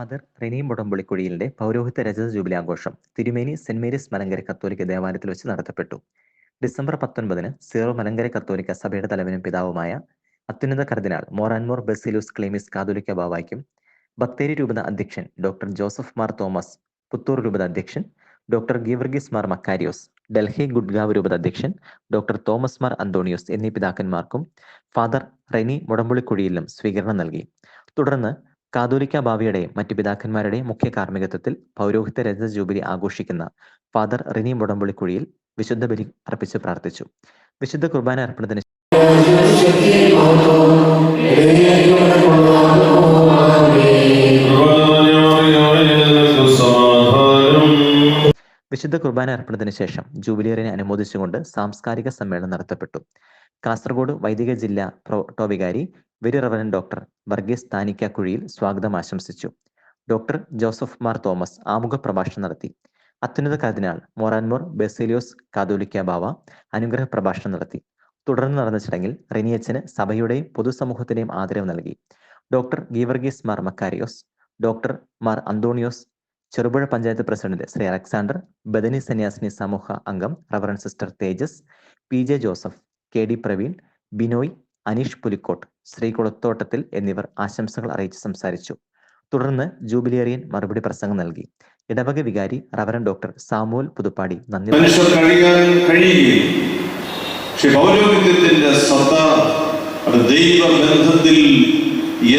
Father Reni മുടമ്പുളിക്കുഴിയിലിന്റെ പൗരോഹിത്യ രജത jubilee ആഘോഷം തിരുമേനി സെന്റ് മേരീസ് മലങ്കര കത്തോലിക്ക ദേവാലയത്തിൽ വെച്ച് നടത്തപ്പെട്ടു. ഡിസംബർ പത്തൊൻപതിന് സീറോ മലങ്കര കത്തോലിക്ക സഭയുടെ തലവനും പിതാവുമായ അത്യുന്നത കർദിനാൾ മോറാൻമോർ ബെസിലൂസ് ക്ലീമിസ് കാതോലിക്ക ബാവായ്ക്കും ബത്തേരി രൂപത അധ്യക്ഷൻ doctor Joseph Mar Thomas Puthur രൂപത അധ്യക്ഷൻ ഡോക്ടർ ഗീവർഗീസ് മാർ മക്കാരിയോസ് ഡൽഹി ഗുഡ്ഗാവ് രൂപത അധ്യക്ഷൻ ഡോക്ടർ തോമസ് മാർ അന്തോണിയോസ് എന്നീ പിതാക്കന്മാർക്കും ഫാദർ റെനി മുടമ്പുളിക്കുഴിയിലും സ്വീകരണം നൽകി. തുടർന്ന് കാതോലിക്ക ബാവയുടെയും മറ്റു പിതാക്കന്മാരുടെയും മുഖ്യ കാർമ്മികത്വത്തിൽ പൗരോഹിത്യ രജത ജൂബിലി ആഘോഷിക്കുന്ന ഫാദർ റിനി മുടമ്പുളിക്കുഴിയിൽ വിശുദ്ധ ബലി അർപ്പിച്ച് പ്രാർത്ഥിച്ചു. വിശുദ്ധ കുർബാന അർപ്പണത്തിന് വിശുദ്ധ കുർബാന അർപ്പണത്തിന് ശേഷം ജൂബിലിയറിനെ അനുമോദിച്ചുകൊണ്ട് സാംസ്കാരിക സമ്മേളനം നടത്തപ്പെട്ടു. കാസർഗോഡ് വൈദിക ജില്ലാ പ്രോട്ടോ വികാരി very reverend doctor Varghese Thanikkakuzhiyil സ്വാഗതം ആശംസിച്ചു. ഡോക്ടർ ജോസഫ് മാർ തോമസ് ആമുഖ പ്രഭാഷണം നടത്തി. അത്യുന്നത കർദിനാൾ മൊറാൻമോർ ബെസേലിയോസ് കാതോലിക്ക ബാവ അനുഗ്രഹ പ്രഭാഷണം നടത്തി. തുടർന്ന് നടന്ന ചടങ്ങിൽ റിനിയച്ചന് സഭയുടെയും പൊതുസമൂഹത്തിന്റെയും ആദരവ് നൽകി. Doctor Geevarghese Mar Makarios doctor Mar Anthonios Cherupuzha panchayat president Shri Alexander Bethany സന്യാസിനി സമൂഹ അംഗം reverend sister Thejas P J Joseph K D Praveen Binoy Aneesh Pulikkottu ശ്രീകുളത്തോട്ടത്തിൽ എന്നിവർ ആശംസകൾ അറിയിച്ച് സംസാരിച്ചു. തുടർന്ന് ജൂബിലിയറിയൻ മറുപടി പ്രസംഗം നൽകി. ഇടവക വികാരി റവറൻ ഡോക്ടർ സാമുവൽ പുതുപ്പാടി നന്ദി ദൈവബന്ധത്തിൽ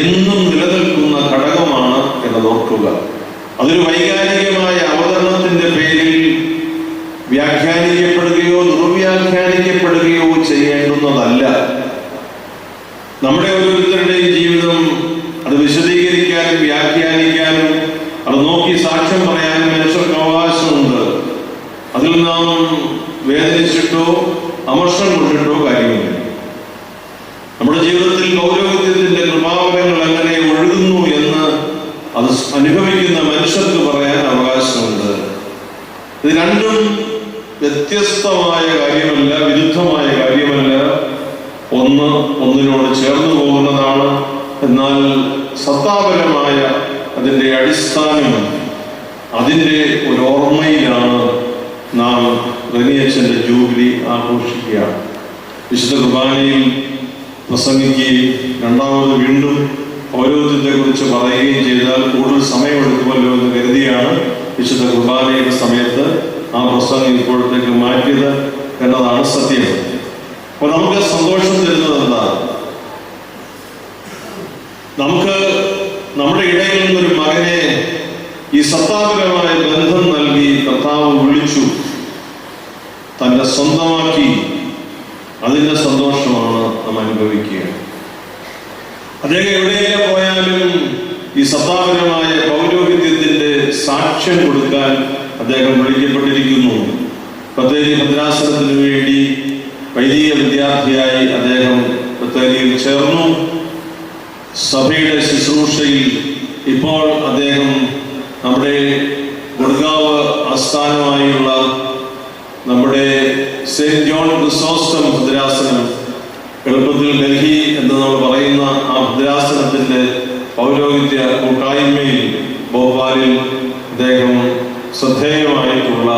എന്നും നിലനിൽക്കുന്ന ഘടകമാണ് എന്ന് അതൊരു വൈകാരികമായ അവതരണത്തിന്റെ പേരിൽ വ്യാഖ്യാനിക്കപ്പെടുകയോ ദുർവ്യാഖ്യാനിക്കപ്പെടുകയോ ചെയ്യേണ്ടുന്നതല്ല. നമ്മുടെ ഓരോരുത്തരുടെയും ജീവിതം അത് വിശദീകരിക്കാനും വ്യാഖ്യാനിക്കാനും അത് നോക്കി സാക്ഷ്യം പറയാനും മനുഷ്യർക്ക് അവകാശമുണ്ട്. അതിൽ നാം വേദനിച്ചിട്ടോ അമർഷം കൊണ്ടിട്ടോ കാര്യമില്ല. നമ്മുടെ ജീവിതത്തിൽ പൗരോഹിത്യത്തിന്റെ കൃപാവരങ്ങൾ എങ്ങനെ ഒഴുകുന്നു എന്ന് അത് അനുഭവിക്കുന്ന മനുഷ്യർക്ക് പറയാൻ അവകാശമുണ്ട്. ഇത് രണ്ടും വ്യത്യസ്തമായ കാര്യമല്ല വിരുദ്ധമായ കാര്യമല്ല. ഒന്ന് ഒന്നിനോട് ചേർന്നു പോകുന്നതാണ്. എന്നാൽ സത്താപരമായ അതിന്റെ അടിസ്ഥാനം അതിന്റെ ഒരു ഓർമ്മയിലാണ് നാം റനിയച്ഛന്റെ ജൂബിലി ആഘോഷിക്കുക വിശുദ്ധ കുർബാനയിൽ പ്രസംഗിക്കുകയും രണ്ടാമത് വീണ്ടും പൗരോധ്യത്തെ കുറിച്ച് പറയുകയും ചെയ്താൽ കൂടുതൽ സമയമെടുക്കുമല്ലോ എന്ന് കരുതിയാണ് വിശുദ്ധ കുർബാനയുടെ സമയത്ത് ആ പ്രസംഗം ഇപ്പോഴത്തേക്ക് മാറ്റിയത് എന്നതാണ് സത്യം. അപ്പൊ നമുക്ക് സന്തോഷം തരുന്നത് എന്താണ്? നമുക്ക് നമ്മുടെ ഇടയിൽ നിന്നൊരു മകനെ ഈ സത്താപരമായ ബന്ധം നൽകി കർത്താവ് വിളിച്ചു. തന്റെ സ്വന്തമാക്കി. അതിന്റെ സന്തോഷമാണ് നാം അനുഭവിക്കുക അദ്ദേഹം എവിടെയെല്ലാം പോയാലും ഈ സത്താപരമായ പൗരോഹിത്യത്തിന്റെ സാക്ഷ്യം കൊടുക്കാൻ അദ്ദേഹം വിളിക്കപ്പെട്ടിരിക്കുന്നു. പ്രത്യേകിച്ച് ഭദ്രാസനത്തിന് വേണ്ടി വൈദിക വിദ്യാർത്ഥിയായി അദ്ദേഹം ബത്തേരിയിൽ ചേർന്നു. സഭയുടെ ശുശ്രൂഷയിൽ ഇപ്പോൾ അദ്ദേഹം നമ്മുടെ ഗുഡ്ഗാവ് ആസ്ഥാനമായുള്ള നമ്മുടെ സെന്റ് ജോൺ ക്രിസോസ്റ്റം ഭദ്രാസനം എളുപ്പത്തിൽ ഡൽഹി എന്ന് നമ്മൾ പറയുന്ന ആ ഭദ്രാസനത്തിന്റെ പൗരോഹിത്യ കൂട്ടായ്മയിൽ ഭോപ്പാലിൽ അദ്ദേഹം ശ്രദ്ധേയമായിട്ടുള്ള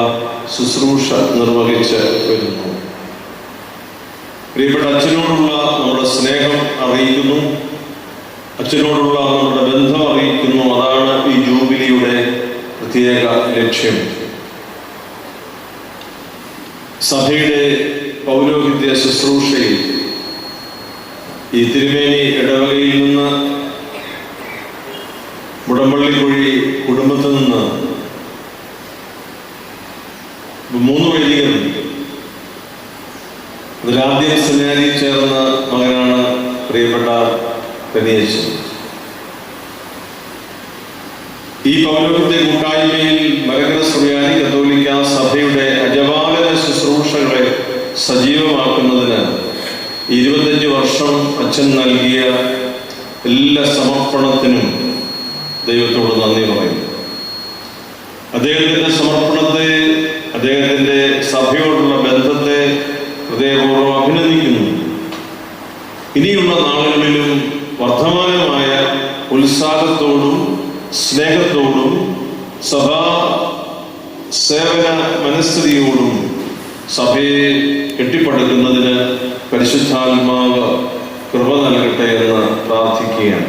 ശുശ്രൂഷ നിർവഹിച്ച് വരുന്നു. പ്രിയപ്പെട്ട അച്ഛനോടുള്ള നമ്മുടെ സ്നേഹം അറിയിക്കുന്നു. അച്ഛനോടുള്ള നമ്മുടെ ബന്ധം അറിയിക്കുന്നു. അതാണ് ഈ ജൂബിലിയുടെ പ്രത്യേക ലക്ഷ്യം. സഭയുടെ പൗരോഹിത്യ ശുശ്രൂഷയിൽ ഈ തിരുമേനി ഇടവകയിൽ നിന്ന് മുടമ്പള്ളിക്കുഴി കുടുംബത്തിൽ നിന്ന് മൂന്ന് വൈദികരുണ്ട് അതിലാദ്യം സുനാരി ചേർന്ന മകനാണ് പ്രിയപ്പെട്ട പെനിയച്ചൻ ഈ പൗരത്വത്തെ കൂട്ടായ്മയിൽ മകര സുറിയാനി കത്തോലിക്ക സഭയുടെ അജപാലന ശുശ്രൂഷകളെ സജീവമാക്കുന്നതിന് ഇരുപത്തഞ്ച് വർഷം അച്ഛൻ നൽകിയ എല്ലാ സമർപ്പണത്തിനും ദൈവത്തോട് നന്ദി പറയുന്നു. അദ്ദേഹത്തിന്റെ സമർപ്പണത്തെ ഇനിയുള്ള നാളുകളിലും വർദ്ധമാനമായ ഉത്സാഹത്തോടും സ്നേഹത്തോടും സഭാ സേവന മനസ്ഥിതിയോടും സഭയെ കെട്ടിപ്പടുക്കുന്നതിന് പരിശുദ്ധാത്മാവ് കൃപ നൽകട്ടെ എന്ന് പ്രാർത്ഥിക്കുകയാണ്.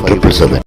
triple seven